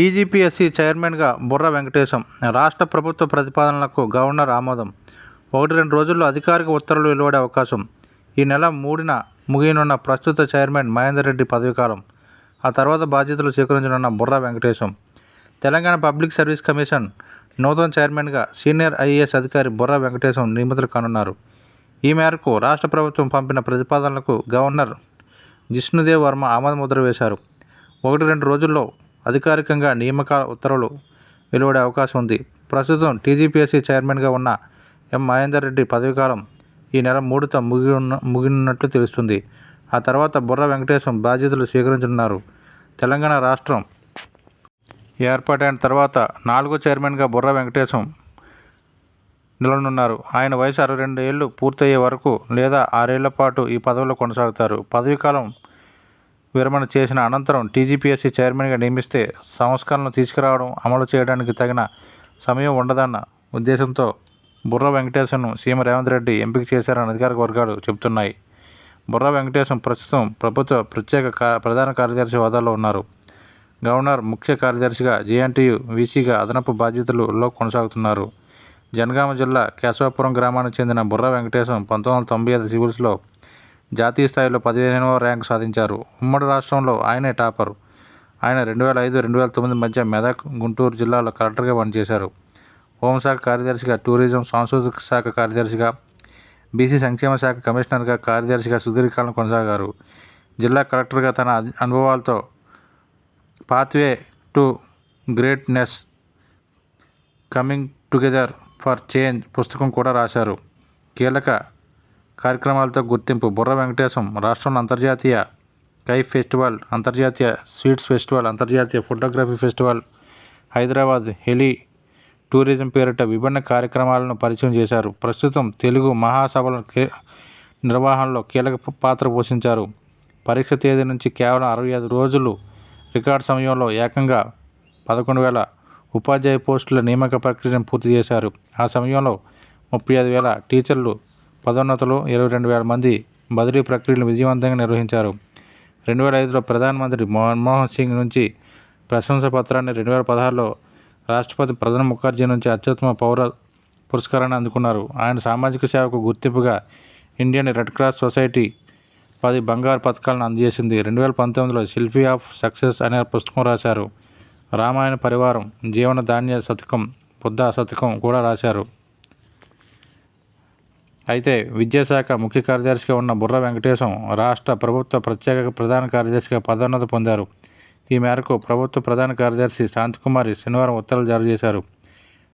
TGPSC చైర్మన్గా బుర్ర వెంకటేశం రాష్ట్ర ప్రభుత్వ ప్రతిపాదనలకు గవర్నర్ ఆమోదం. ఒకటి రెండు రోజుల్లో అధికారిక ఉత్తర్వులు వెలువడే అవకాశం. ఈ నెల మూడున ముగియనున్న ప్రస్తుత చైర్మన్ మహేందర్ రెడ్డి పదవీకాలం. ఆ తర్వాత బాధ్యతలు స్వీకరించనున్న Burra Venkatesham. Telangana public service commission నూతన చైర్మన్గా సీనియర్ ఐఏఎస్ అధికారి బుర్ర వెంకటేశం నియమితులు కానున్నారు. ఈ మేరకు రాష్ట్ర ప్రభుత్వం పంపిన ప్రతిపాదనలకు గవర్నర్ జిష్ణుదేవ్ వర్మ ఆమోద ముద్ర వేశారు. ఒకటి రెండు రోజుల్లో అధికారికంగా నియామకాల ఉత్తర్వులు వెలువడే అవకాశం ఉంది. ప్రస్తుతం టీజీపీఎస్సీ చైర్మన్గా ఉన్న ఎం మహేందర్ రెడ్డి పదవీకాలం ఈ నెల మూడుతో ముగి ఉన్న ముగినున్నట్లు తెలుస్తుంది. ఆ తర్వాత బుర్ర వెంకటేశం బాధ్యతలు స్వీకరించనున్నారు. తెలంగాణ రాష్ట్రం ఏర్పాటైన తర్వాత నాలుగో చైర్మన్గా బుర్ర వెంకటేశం నిలవనున్నారు. ఆయన వయసు అరవై రెండు ఏళ్ళు పూర్తయ్యే వరకు లేదా ఆరేళ్ళ పాటు ఈ పదవిలో కొనసాగుతారు. పదవీకాలం విరమణ చేసిన అనంతరం టీజీపీఎస్సీ చైర్మన్గా నియమిస్తే సంస్కరణలు తీసుకురావడం అమలు చేయడానికి తగిన సమయం ఉండదన్న ఉద్దేశంతో బుర్ర వెంకటేశంను సీఎం రేవంత్ రెడ్డి ఎంపిక చేశారని అధికారిక వర్గాలు చెబుతున్నాయి. బుర్ర వెంకటేశం ప్రస్తుతం ప్రభుత్వ ప్రత్యేక ప్రధాన కార్యదర్శి హోదాలో ఉన్నారు. గవర్నర్ ముఖ్య కార్యదర్శిగా జేఎన్టీయు వీసీగా అదనపు బాధ్యతలులో కొనసాగుతున్నారు. జనగామ జిల్లా కేశవాపురం గ్రామానికి చెందిన బుర్ర వెంకటేశం పంతొమ్మిది వందల తొంభై ఐదు సివిల్స్లో జాతీయ స్థాయిలో పదిహేనవ ర్యాంకు సాధించారు. ఉమ్మడి రాష్ట్రంలో ఆయనే టాపర్. ఆయన రెండు వేల ఐదు రెండు వేల తొమ్మిది మధ్య మెదక్ గుంటూరు జిల్లాలో కలెక్టర్గా పనిచేశారు. హోంశాఖ కార్యదర్శిగా టూరిజం సాంస్కృతిక శాఖ కార్యదర్శిగా బీసీ సంక్షేమ శాఖ కమిషనర్గా కార్యదర్శిగా సుదీర్ఘకాలం కొనసాగారు. జిల్లా కలెక్టర్గా తన అనుభవాలతో pathway to greatness coming together for change పుస్తకం కూడా రాశారు. కీలక కార్యక్రమాలతో గుర్తింపు. బుర్ర వెంకటేశం రాష్ట్రంలో అంతర్జాతీయ కైఫ్ ఫెస్టివల్ అంతర్జాతీయ స్వీట్స్ ఫెస్టివల్ అంతర్జాతీయ photography festival Hyderabad heli tourism పేరిట విభిన్న కార్యక్రమాలను పరిచయం చేశారు. ప్రస్తుతం తెలుగు మహాసభల నిర్వహణలో కీలక పాత్ర పోషించారు. పరీక్ష తేదీ నుంచి కేవలం అరవై ఐదు రోజులు రికార్డ్ సమయంలో ఏకంగా పదకొండు వేల ఉపాధ్యాయ పోస్టుల నియామక ప్రక్రియను పూర్తి చేశారు. ఆ సమయంలో ముప్పై ఐదు వేల టీచర్లు పదోన్నతులు ఇరవై రెండు వేల మంది బదిలీ ప్రక్రియను విజయవంతంగా నిర్వహించారు. రెండు వేల ఐదులో ప్రధానమంత్రి మన్మోహన్ సింగ్ నుంచి ప్రశంస పత్రాన్ని రెండు వేల పదహారులో రాష్ట్రపతి ప్రధాన్ ముఖర్జీ నుంచి అత్యుత్తమ పౌర పురస్కారాన్ని అందుకున్నారు. ఆయన సామాజిక సేవకు గుర్తింపుగా ఇండియన్ రెడ్ క్రాస్ సొసైటీ పది బంగారు పథకాలను అందజేసింది. రెండు వేల పంతొమ్మిదిలో సెల్ఫీ ఆఫ్ సక్సెస్ అనే పుస్తకం రాశారు. రామాయణ పరివారం జీవన ధాన్య శతకం బుద్ధ శతకం కూడా రాశారు. అయితే విద్యాశాఖ ముఖ్య కార్యదర్శిగా ఉన్న బుర్ర వెంకటేశం రాష్ట్ర ప్రభుత్వ ప్రత్యేక ప్రధాన కార్యదర్శిగా పదోన్నతి పొందారు. ఈ మేరకు ప్రభుత్వ ప్రధాన కార్యదర్శి శాంతికుమారి శనివారం ఉత్తర్వులు జారీ చేశారు.